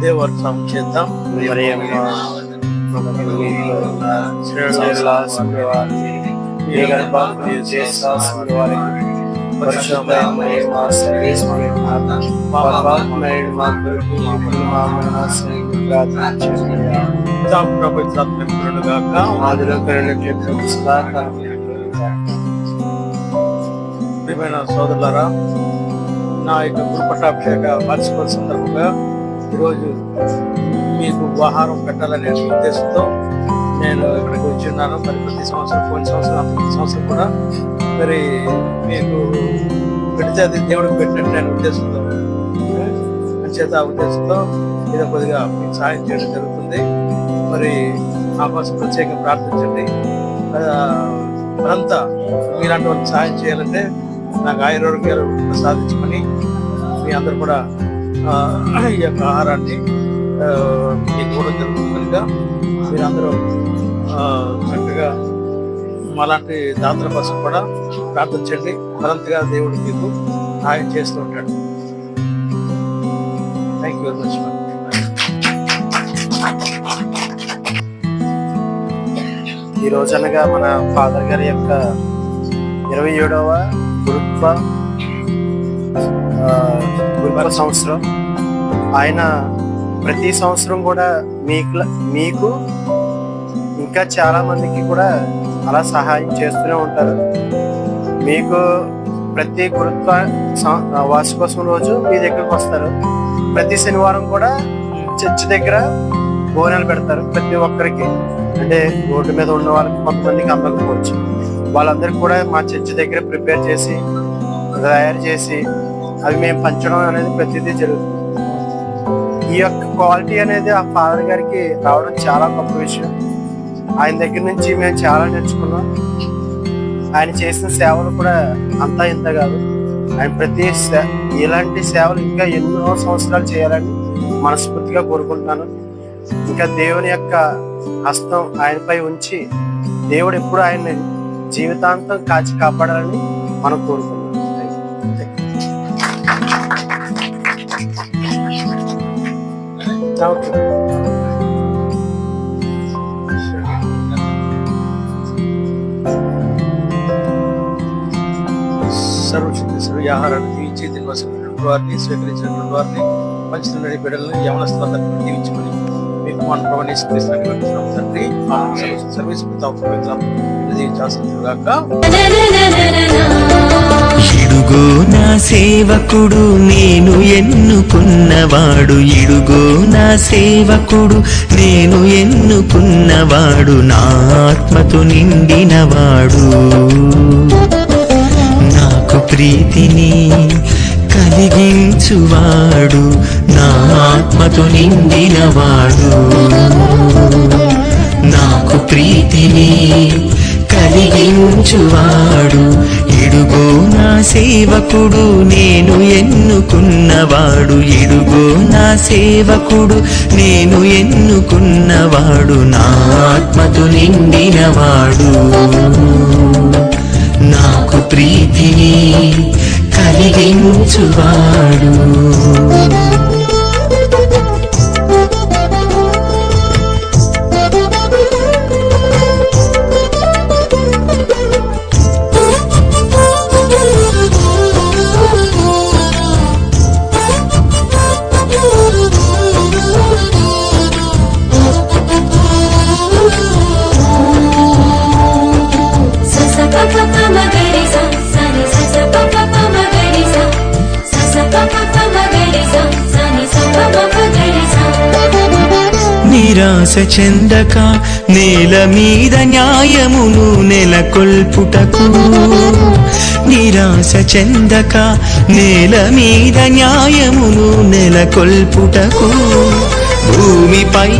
దేవుడు సాం చేద్దాం మరి మీ గర్భాన్ని చేసాసుల వారికి పరిశుభ్రమైన మా మా ప్రియమైన నా యొక్క గురుపట్టాభిషేక వార్షికోత్సవ సందర్భంగా ఈరోజు మీకు ఆహారం పెట్టాలనే ఉద్దేశంతో నేను ఇక్కడికి వచ్చి ఉన్నాను. మరి ప్రతి సంవత్సరం పోయిన సంవత్సరం ప్రతి సంవత్సరం కూడా మరి మీకు పెడితే అది దేవుడికి పెట్టినట్టు నేను ఉద్దేశంతో చేత ఆ ఉద్దేశంతో ఇది కొద్దిగా మీకు సహాయం చేయడం జరుగుతుంది. మరి నా కోసం ప్రత్యేకంగా ప్రార్థించండి. ఆ, మరంతా మీలాంటి వాళ్ళకి సహాయం చేయాలంటే నాకు ఆయురోగ్యాలు సాధించమని మీ అందరు కూడా ఈ యొక్క ఆహారాన్ని ఆ, మీకు మీరందరూ చక్కగా అలాంటి దాతల కోసం కూడా ప్రార్థించండి. మరింతగా దేవుడు మీకు సహాయం చేస్తూ ఉంటాడు. థ్యాంక్ యూ వెరీ మచ్ ఈ రోజు అనగా మన ఫాదర్ గారి యొక్క ఇరవై ఏడవ గురుత్వ ఆ, సంవత్సరం. ఆయన ప్రతి సంవత్సరం కూడా మీకు మీకు ఇంకా చాలా మందికి కూడా అలా సహాయం చేస్తూనే ఉంటారు. మీకు ప్రతి గురుత్వ సం- ఆ, వార్షికోత్సవం రోజు మీ దగ్గరకు వస్తారు. ప్రతి శనివారం కూడా చర్చి దగ్గర భోజనాలు పెడతారు ప్రతి ఒక్కరికి. అంటే రోడ్డు మీద ఉన్న వాళ్ళకి కొంతమందికి అందకపోవచ్చు. వాళ్ళందరికీ కూడా మా చర్చి దగ్గర ప్రిపేర్ చేసి తయారు చేసి అవి మేము పంచడం అనేది ప్రతిదీ జరుగుతుంది. ఈ యొక్క క్వాలిటీ అనేది ఆ ఫాదర్ గారికి రావడం చాలా గొప్ప విషయం. ఆయన దగ్గర నుంచి మేము చాలా నేర్చుకున్నాం. ఆయన చేసిన సేవలు కూడా అంతా ఇంత కాదు. ఆయన ప్రతి ఇలాంటి సేవలు ఇంకా ఎన్నో సంవత్సరాలు చేయాలని మనస్ఫూర్తిగా కోరుకుంటున్నాను. ఇంకా దేవుని యొక్క హస్తం ఆయనపై ఉంచి దేవుడు ఎప్పుడు ఆయన్ని జీవితాంతం కాచి కాపాడాలని మనం కోరుకుంటున్నాం. ఓకే సర్వశక్తి సర్వ ఆహారాన్ని దీవించి తినవలసినటువంటి వారిని స్వీకరించినటువంటి వారిని పంచిన బిడ్డలను యవనస్తులందరినీ దీవించుకొని మీకు మన ప్రవణేశ్వరిస్తాన్ని పెడుతున్నాం తండ్రి సర్వీస్ పవిత్రం దీవించాల్సిందిగాక ఇడుగో నా సేవకుడు నేను ఎన్నుకున్నవాడు. ఇడుగో నా సేవకుడు నేను ఎన్నుకున్నవాడు. నా ఆత్మతో నిండినవాడు. నాకు ప్రీతిని కలిగించువాడు. నా ఆత్మతో నిండినవాడు. నాకు ప్రీతిని కలిగించువాడు. ఇడుగో నా సేవకుడు నేను ఎన్నుకున్నవాడు. ఇడుగో నా సేవకుడు నేను ఎన్నుకున్నవాడు. నా ఆత్మతో నిండినవాడు. నాకు ప్రీతిని కలిగించువాడు. నిరాశ చెందక నేల మీద న్యాయమును నెలకొల్పుటకు. నిరాశ చెందక నేల మీద న్యాయమును నెలకొల్పుటకు. భూమిపై